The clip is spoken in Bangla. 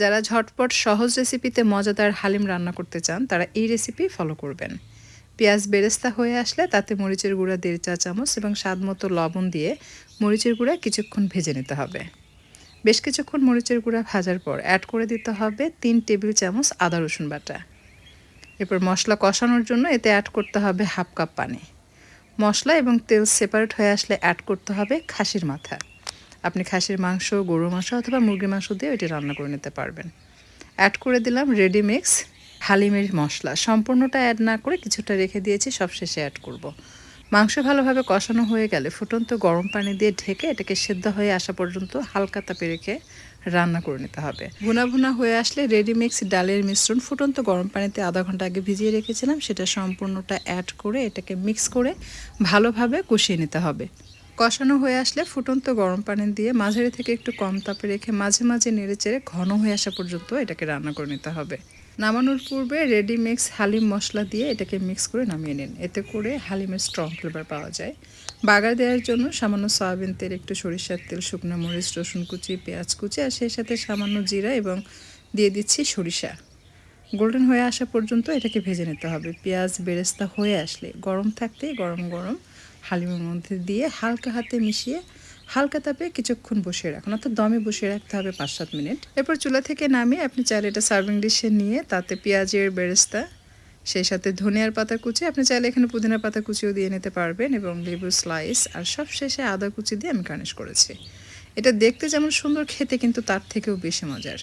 যারা ঝটপট সহজ রেসিপিতে মজাদার হালিম রান্না করতে চান, তারা এই রেসিপি ফলো করবেন। পেঁয়াজ বেরেস্তা হয়ে আসলে তাতে মরিচের গুঁড়া দেড় চা চামচ এবং স্বাদ মতো লবণ দিয়ে মরিচের গুঁড়া কিছুক্ষণ ভেজে নিতে হবে। বেশ কিছুক্ষণ মরিচের গুঁড়া ভাজার পর অ্যাড করে দিতে হবে তিন টেবিল চামচ আদা রসুন বাটা। এরপর মশলা কষানোর জন্য এতে অ্যাড করতে হবে হাফ কাপ পানি। মশলা এবং তেল সেপারেট হয়ে আসলে অ্যাড করতে হবে খাসির মাথা। আপনি খাসির মাংস, গরুর মাংস অথবা মুরগির মাংস দিয়ে এটি রান্না করে নিতে পারবেন। অ্যাড করে দিলাম রেডি মিক্স হালিমের মশলা। সম্পূর্ণটা অ্যাড না করে কিছুটা রেখে দিয়েছি সব শেষে অ্যাড করব। মাংস ভালোভাবে কষানো হয়ে গেলে ফুটন্ত গরম পানি দিয়ে ঢেকে এটাকে সেদ্ধ হয়ে আসা পর্যন্ত হালকা তাপে রেখে রান্না করে নিতে হবে। ভুনা ভুনা হয়ে আসলে রেডি মিক্স ডালের মিশ্রণ ফুটন্ত গরম পানিতে আধা ঘণ্টা আগে ভিজিয়ে রেখেছিলাম, সেটা সম্পূর্ণটা অ্যাড করে এটাকে মিক্স করে ভালোভাবে কষিয়ে নিতে হবে। কষানো হয়ে আসলে ফুটন্ত গরম পানি দিয়ে মাঝারি থেকে একটু কম তাপে রেখে মাঝে মাঝে নেড়ে চেড়ে ঘন হয়ে আসা পর্যন্ত এটাকে রান্না করে নিতে হবে। নামানোর পূর্বে রেডি মিক্স হালিম মশলা দিয়ে এটাকে মিক্স করে নামিয়ে নিন। এতে করে হালিমের স্ট্রং ফ্লেভার পাওয়া যায়। বাগার দেওয়ার জন্য সামান্য সয়াবিন তেল, একটু সরিষার তেল, শুকনো মরিচ, রসুন কুচি, পেঁয়াজ কুচি আর সেই সাথে সামান্য জিরা এবং দিয়ে দিচ্ছি সরিষা। গোল্ডেন হয়ে আসা পর্যন্ত এটাকে ভেজে নিতে হবে। পেঁয়াজ বেরেস্তা হয়ে আসলে গরম থাকতেই গরম গরম হালিমের মধ্যে দিয়ে হালকা হাতে মিশিয়ে হালকা তাপে কিছুক্ষণ বসিয়ে রাখুন, অর্থাৎ দমে বসিয়ে রাখতে হবে পাঁচ সাত মিনিট। এরপর চুলা থেকে নামিয়ে আপনি চাইলে এটা সার্ভিং ডিশে নিয়ে তাতে পেঁয়াজের বেরেস্তা, সেই সাথে ধনিয়ার পাতা কুচি, আপনি চাইলে এখানে পুদিনার পাতা কুচিও দিয়ে নিতে পারবেন এবং লেবুর স্লাইস, আর সব শেষে আদা কুচি দিয়ে আমি গার্নিশ করেছি। এটা দেখতে যেমন সুন্দর, খেতে কিন্তু তার থেকেও বেশি মজার।